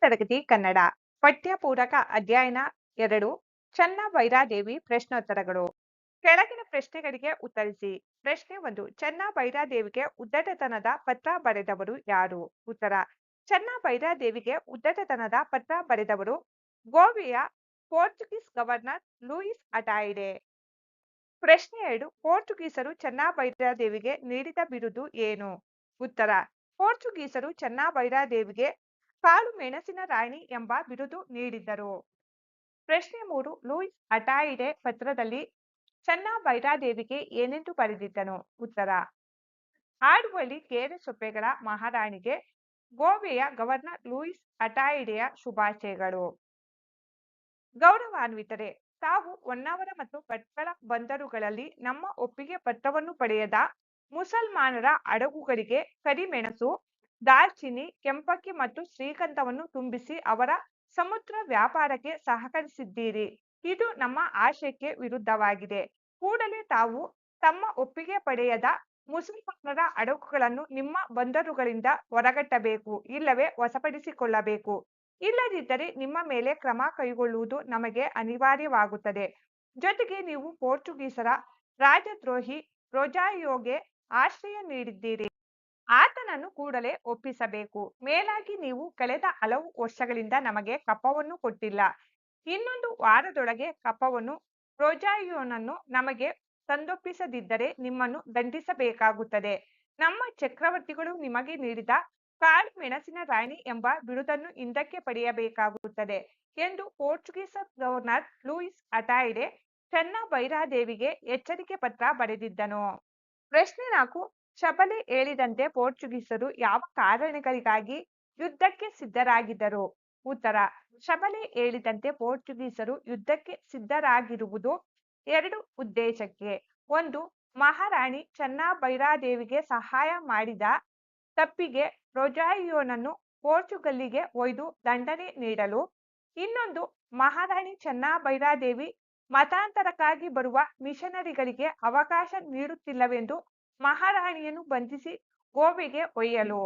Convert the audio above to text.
ತರಗತಿ ಕನ್ನಡ ಪಠ್ಯ ಪೂರಕ ಅಧ್ಯಯನ ಎರಡು ಚನ್ನ ಭೈರಾದೇವಿ ಪ್ರಶ್ನೋತ್ತರಗಳು. ಕೆಳಗಿನ ಪ್ರಶ್ನೆಗಳಿಗೆ ಉತ್ತರಿಸಿ. ಪ್ರಶ್ನೆ ಒಂದು ಚನ್ನ ಭೈರಾದೇವಿಗೆ ಉದ್ದಟತನದ ಪತ್ರ ಬರೆದವರು ಯಾರು? ಉತ್ತರ ಚನ್ನ ಭೈರಾದೇವಿಗೆ ಉದ್ದಟತನದ ಪತ್ರ ಬರೆದವರು ಗೋವಿಯ ಪೋರ್ಚುಗೀಸ್ ಗವರ್ನರ್ ಲೂಯಿಸ್ ಅಟಾಯಿಡೆ. ಪ್ರಶ್ನೆ ಎರಡು, ಪೋರ್ಚುಗೀಸರು ಚನ್ನ ಭೈರಾದೇವಿಗೆ ನೀಡಿದ ಬಿರುದು ಏನು? ಉತ್ತರ, ಪೋರ್ಚುಗೀಸರು ಚನ್ನ ಭೈರಾದೇವಿಗೆ ಕಾಳು ಮೆಣಸಿನ ರಾಣಿ ಎಂಬ ಬಿರುದು ನೀಡಿದ್ದರು. ಪ್ರಶ್ನೆ ಮೂರು, ಲೂಯಿಸ್ ಅಟಾಯಿಡೆ ಪತ್ರದಲ್ಲಿ ಚನ್ನ ಭೈರಾದೇವಿಗೆ ಏನೆಂದು ಬರೆದಿದ್ದನು? ಉತ್ತರ ಆಡುವಳ್ಳಿ ಕೇರೆ ಸೊಪ್ಪೆಗಳ ಮಹಾರಾಣಿಗೆ ಗೋವೆಯ ಗವರ್ನರ್ ಲೂಯಿಸ್ ಅಟಾಯಿಡೆಯ ಶುಭಾಶಯಗಳು. ಗೌರವಾನ್ವಿತರೆ ತಾವು ಹೊನ್ನಾವರ ಮತ್ತು ಭಟ್ಕಳ ಬಂದರುಗಳಲ್ಲಿ ನಮ್ಮ ಒಪ್ಪಿಗೆ ಪತ್ರವನ್ನು ಪಡೆಯದ ಮುಸಲ್ಮಾನರ ಹಡಗುಗಳಿಗೆ ಕರಿಮೆಣಸು ದಾಲ್ಚಿನ್ನಿ ಕೆಂಪಕ್ಕಿ ಮತ್ತು ಶ್ರೀಗಂಧವನ್ನು ತುಂಬಿಸಿ ಅವರ ಸಮುದ್ರ ವ್ಯಾಪಾರಕ್ಕೆ ಸಹಕರಿಸಿದ್ದೀರಿ. ಇದು ನಮ್ಮ ಆಶಯಕ್ಕೆ ವಿರುದ್ಧವಾಗಿದೆ. ಕೂಡಲೇ ತಾವು ತಮ್ಮ ಒಪ್ಪಿಗೆ ಪಡೆಯದ ಮುಸಲ್ಮಾನರ ಅಡಕುಗಳನ್ನು ನಿಮ್ಮ ಬಂದರುಗಳಿಂದ ಹೊರಗಟ್ಟಬೇಕು, ಇಲ್ಲವೇ ವಶಪಡಿಸಿಕೊಳ್ಳಬೇಕು. ಇಲ್ಲದಿದ್ದರೆ ನಿಮ್ಮ ಮೇಲೆ ಕ್ರಮ ಕೈಗೊಳ್ಳುವುದು ನಮಗೆ ಅನಿವಾರ್ಯವಾಗುತ್ತದೆ. ಜೊತೆಗೆ ನೀವು ಪೋರ್ಚುಗೀಸರ ರಾಜದ್ರೋಹಿ ರೊಜಾಯೋಗೆ ಆಶ್ರಯ ನೀಡಿದ್ದೀರಿ. ಆತನನ್ನು ಕೂಡಲೇ ಒಪ್ಪಿಸಬೇಕು. ಮೇಲಾಗಿ ನೀವು ಕಳೆದ ಹಲವು ವರ್ಷಗಳಿಂದ ನಮಗೆ ಕಪ್ಪವನ್ನು ಕೊಟ್ಟಿಲ್ಲ. ಇನ್ನೊಂದು ವಾರದೊಳಗೆ ಕಪ್ಪವನ್ನು ರೋಜಾಯೋನನ್ನು ನಮಗೆ ತಂದೊಪ್ಪಿಸದಿದ್ದರೆ ನಿಮ್ಮನ್ನು ದಂಡಿಸಬೇಕಾಗುತ್ತದೆ. ನಮ್ಮ ಚಕ್ರವರ್ತಿಗಳು ನಿಮಗೆ ನೀಡಿದ ಕಾಳು ಮೆಣಸಿನ ರಾಣಿ ಎಂಬ ಬಿರುದನ್ನು ಹಿಂದಕ್ಕೆ ಪಡೆಯಬೇಕಾಗುತ್ತದೆ ಎಂದು ಪೋರ್ಚುಗೀಸ್ ಗವರ್ನರ್ ಲೂಯಿಸ್ ಅಟಾಯ್ಡೆ ಚೆನ್ನ ಬೈರಾದೇವಿಗೆ ಎಚ್ಚರಿಕೆ ಪತ್ರ ಬರೆದಿದ್ದನು. ಪ್ರಶ್ನೆ ನಾಲ್ಕು ಶಬಲೆ ಹೇಳಿದಂತೆ ಪೋರ್ಚುಗೀಸರು ಯಾವ ಕಾರಣಗಳಿಗಾಗಿ ಯುದ್ಧಕ್ಕೆ ಸಿದ್ಧರಾಗಿದ್ದರು? ಉತ್ತರ ಶಬಲೆ ಹೇಳಿದಂತೆ ಪೋರ್ಚುಗೀಸರು ಯುದ್ಧಕ್ಕೆ ಸಿದ್ಧರಾಗಿರುವುದು ಎರಡು ಉದ್ದೇಶಕ್ಕೆ. ಒಂದು, ಮಹಾರಾಣಿ ಚನ್ನಾಭೈರಾದೇವಿಗೆ ಸಹಾಯ ಮಾಡಿದ ತಪ್ಪಿಗೆ ರೊಜಾಯಿಯೋನನ್ನು ಪೋರ್ಚುಗಲ್ಲಿಗೆ ಒಯ್ದು ದಂಡನೆ ನೀಡಲು. ಇನ್ನೊಂದು, ಮಹಾರಾಣಿ ಚನ್ನಾಭೈರಾದೇವಿ ಮತಾಂತರಕ್ಕಾಗಿ ಬರುವ ಮಿಷನರಿಗಳಿಗೆ ಅವಕಾಶ ನೀಡುತ್ತಿಲ್ಲವೆಂದು ಮಹಾರಾಣಿಯನ್ನು ಬಂಧಿಸಿ ಗೋವಿಗೆ ಒಯ್ಯಲು.